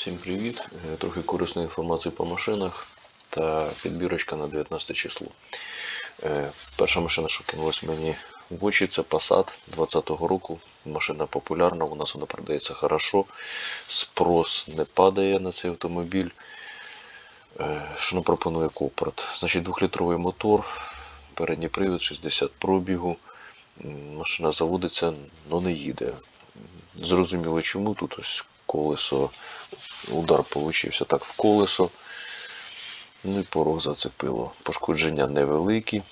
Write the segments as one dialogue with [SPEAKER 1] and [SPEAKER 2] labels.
[SPEAKER 1] Всім привіт! Е, Трохи корисної інформації по машинах та підбірочка на 19 число. Е, Перша машина, що кинулась мені в очі, це Passat 20-го року. Машина популярна, у нас вона продається хорошо. Спрос не падає на цей автомобіль. Е, Що нам пропонує Копорт? Значить, 2-літровий мотор, передній привід, 60 пробігу. Машина заводиться, але не їде. Зрозуміло чому. Тут ось колесо, удар получився так в колесо. Ну і порог зацепило. Пошкодження невеликі.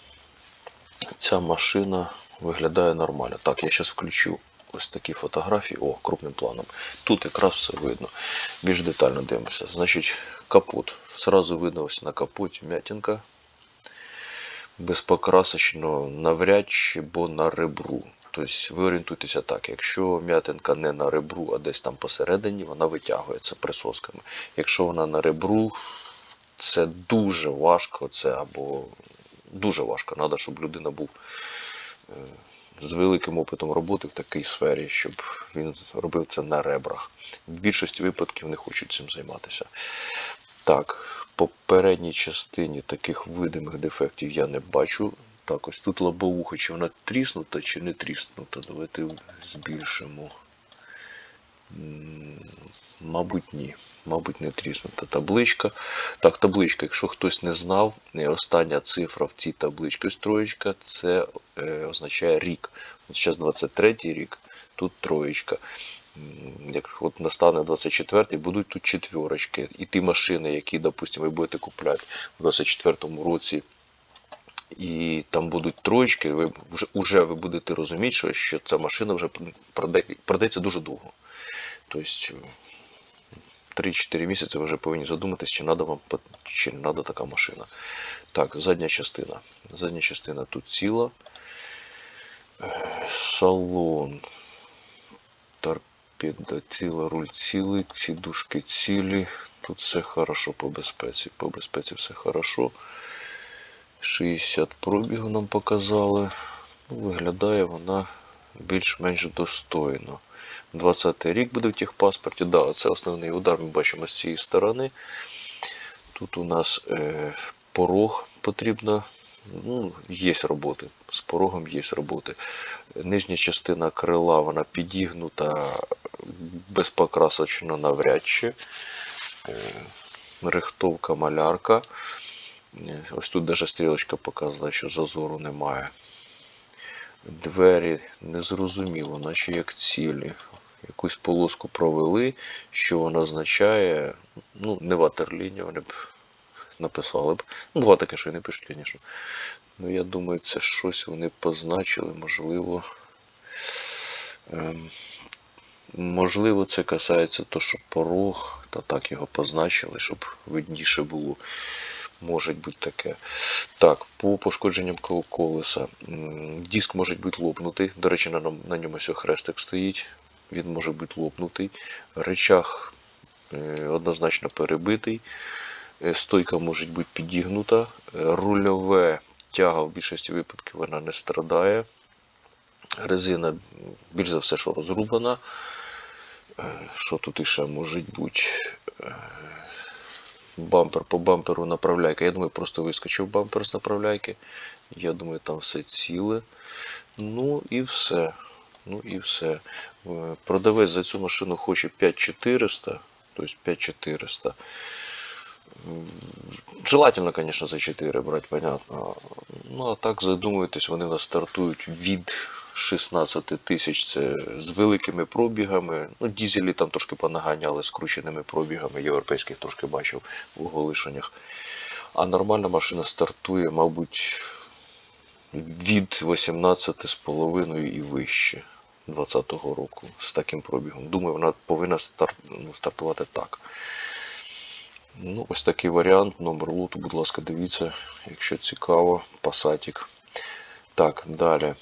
[SPEAKER 1] Ця машина виглядає нормально. Так, я зараз включу ось такі фотографії. О, крупним планом. Тут якраз все видно. Більш детально дивимося. Значить, капот. Сразу видно ось на капоті м'ятінка. Безпокрасочно навряд чи, бо на ребру. Тобто ви орієнтуйтеся так, якщо м'ятинка не на ребру, а десь там посередині, вона витягується присосками. Якщо вона на ребру, це дуже важко, це або дуже важко. Треба, щоб людина був е, з великим опитом роботи в такій сфері, щоб він робив це на ребрах. В більшості випадків не хочуть цим займатися. Так, по передній частині таких видимих дефектів я не бачу. Так, ось тут лобовуха, чи вона тріснута, чи не тріснута. Давайте збільшимо. Мабуть, ні. Мабуть, не тріснута табличка. Так, табличка, якщо хтось не знав, е, остання цифра в цій табличці троєчка, це е, означає рік. От зараз 23 рік, тут троєчка. Як от настане 24-й, будуть тут четверочки. І ті машини, які, допустимо, ви будете купляти в 24-му році, і там будуть троєчки, ви вже, вже ви будете розуміти, що, що ця машина вже продається дуже довго. Тобто 3-4 місяці ви вже повинні задуматись, чи треба вам чи не треба така машина. Так, задня частина. Задня частина тут ціла. Е, Салон. Торпеда ціла, руль цілий, сідушки цілі. Тут все хорошо по безпеці. По безпеці все хорошо. 60 пробігу нам показали. Ну, виглядає вона більш-менш достойно. 20-й рік буде в техпаспорті. Да, це основний удар, ми бачимо з цієї сторони. Тут у нас е, порог потрібно. Ну, є роботи. З порогом є роботи. Нижня частина крила вона підігнута безпокрасочно навряд чи. Е, рихтовка малярка. Е, Ось тут даже стрілочка показала, що зазору немає. Двері незрозуміло, наче як цілі. Якусь полоску провели, що вона означає, ну, не ватерлінія, вони б написали б. Ну, буває таке, що і не пишуть, звісно. Ну, я думаю, це щось вони позначили, можливо. Ем, можливо, це касається того, що порог, та так його позначили, щоб видніше було. Може бути таке. Так, по пошкодженням колеса. Диск може бути лопнутий. До речі, на, на ньому ось хрестик стоїть. Він може бути лопнутий. Речах е, однозначно перебитий. Е, Стойка може бути підігнута. Рульове тяга в більшості випадків вона не страдає. Резина, більш за все, що розрубана. Е, Що тут іще може бути? Бампер по бамперу направляйка. Я думаю, просто вискочив бампер з направляйки. Я думаю, там все ціле. Ну і все. Ну і все. Е, Продавець за цю машину хоче 5400. Тобто 5400. Желательно, конечно, за 4 брать, понятно. Ну, а так задумуєтесь, вони у нас стартують від 16 тисяч. Це з великими пробігами. Ну, дізелі там трошки понаганяли з крученими пробігами, європейських трошки бачив в оголишеннях. А нормальна машина стартує, мабуть, від 18,5 і вище 2020 року з таким пробігом. Думаю, вона повинна стар... ну, стартувати так. Ну, ось такий варіант. Номер лоту, будь ласка, дивіться, якщо цікаво, пасатік. Так, далі.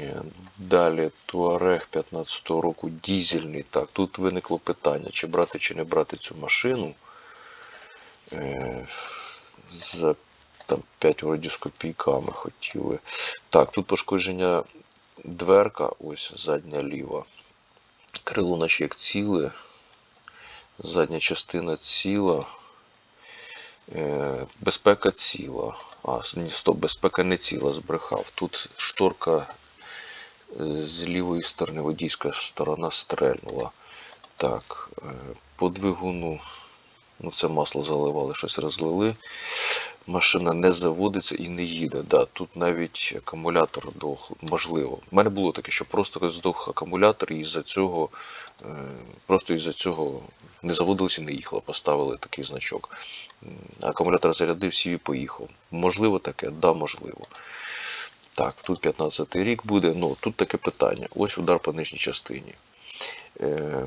[SPEAKER 1] Е, Далі Туарег 15-го року дізельний. Так, тут виникло питання, чи брати, чи не брати цю машину. Е, За там 5 вроді з копійками хотіли. Так, тут пошкодження дверка, ось задня ліва. Крило наче як ціле. Задня частина ціла. Е, Безпека ціла. А, ні, стоп, безпека не ціла, збрехав. Тут шторка з лівої сторони, водійська сторона стрельнула. Так, е, по двигуну, ну це масло заливали, щось розлили. Машина не заводиться і не їде. Да, тут навіть акумулятор дох, можливо. У мене було таке, що просто здох акумулятор, і із-за цього, е, просто із-за цього не заводилося і не їхало. Поставили такий значок. Акумулятор зарядився і поїхав. Можливо таке? Да, можливо. Так, тут 15 рік буде. Ну, тут таке питання. Ось удар по нижній частині. Е,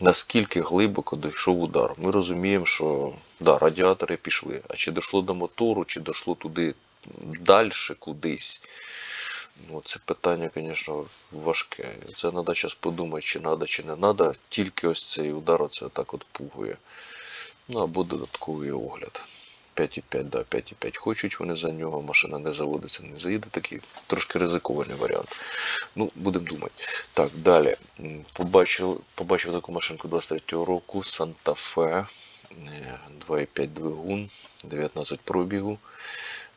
[SPEAKER 1] наскільки глибоко дійшов удар. Ми розуміємо, що да, радіатори пішли. А чи дійшло до мотору, чи дійшло туди далі кудись. Ну, це питання, звісно, важке. Це треба зараз подумати, чи треба, чи не треба. Тільки ось цей удар оце так от пугує. Ну або додатковий огляд. 5,5, да, 5,5 хочуть вони за нього, машина не заводиться, не заїде. Такий трошки ризикований варіант. Ну, будемо думати. Так, далі. Побачив, побачив таку машинку 23-го року Santa Fe. е, 2,5 двигун, 19 пробігу.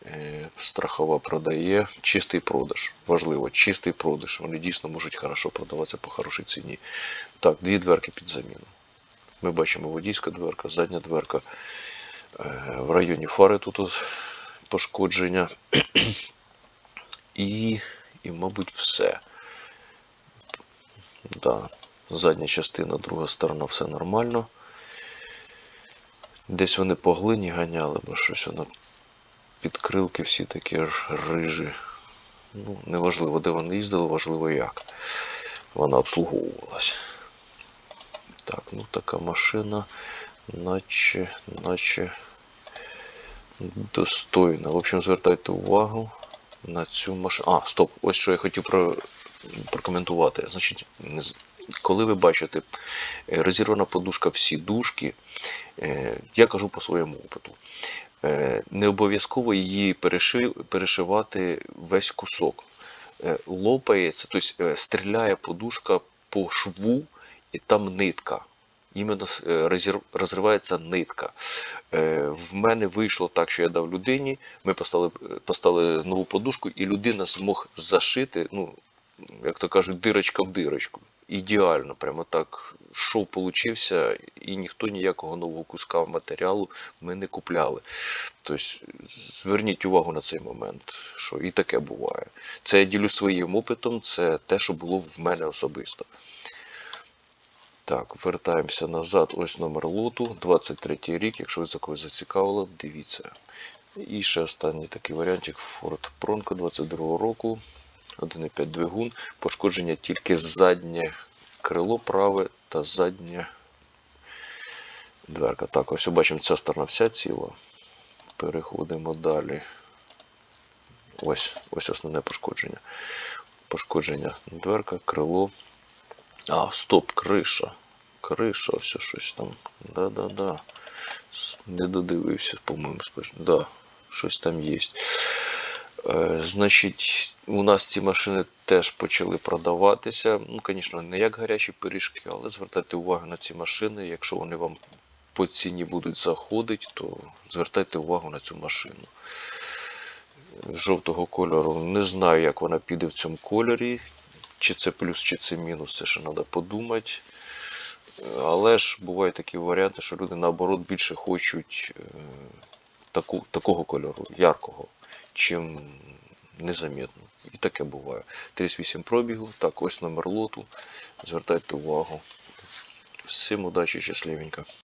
[SPEAKER 1] Е, Страхова продає. Чистий продаж. Важливо, чистий продаж. Вони дійсно можуть хорошо продаватися по хорошій ціні. Так, дві дверки під заміну. Ми бачимо водійська дверка, задня дверка. Е, В районі фари тут пошкодження. І, і, мабуть, все. Да. Задня частина, друга сторона, все нормально. Десь вони по глині ганяли, бо щось воно підкрилки всі такі аж рижі. Ну, неважливо, де вони їздили, важливо як. Вона обслуговувалась. Так, ну така машина, наче, наче достойна. В общем, звертайте увагу на цю машину. А, стоп, ось що я хотів про... прокоментувати. Значить, коли ви бачите е, розірвана подушка в сідушки, е, я кажу по своєму опиту. Е, Не обов'язково її перешивати весь кусок. Лопається, тобто стріляє подушка по шву, і там нитка. Іменно е, розривається нитка. Е, В мене вийшло так, що я дав людині, ми поставили, поставили нову подушку, і людина змог зашити, ну, як то кажуть, дирочка в дирочку. Ідеально, прямо так шов получився, і ніхто ніякого нового куска матеріалу ми не купляли. Тобто зверніть увагу на цей момент, що і таке буває. Це я ділю своїм опитом, це те, що було в мене особисто. Так, вертаємося назад. Ось номер лоту, 23 рік. Якщо ви за когось зацікавило, дивіться. І ще останній такий варіантик Ford Bronco 22 року. 1,5 двигун. Пошкодження тільки заднє крило праве та задня дверка. Так, ось бачимо, ця сторона вся ціла. Переходимо далі. Ось, ось основне пошкодження. Пошкодження дверка, крило. А, стоп, криша. Криша, все щось там. Да-да-да. Не додивився, по-моєму, споч- Да, щось там є. Е, значить, у нас ці машини теж почали продаватися. Ну, звісно, не як гарячі пиріжки, але звертайте увагу на ці машини. Якщо вони вам по ціні будуть заходити, то звертайте увагу на цю машину. Жовтого кольору. Не знаю, як вона піде в цьому кольорі. Чи це плюс, чи це мінус, це ще треба подумати. Але ж бувають такі варіанти, що люди наоборот більше хочуть е, таку, такого кольору, яркого, чим незамітно. І таке буває. 38 пробігу. Так, ось номер лоту. Звертайте увагу. Всім удачі, щасливенько.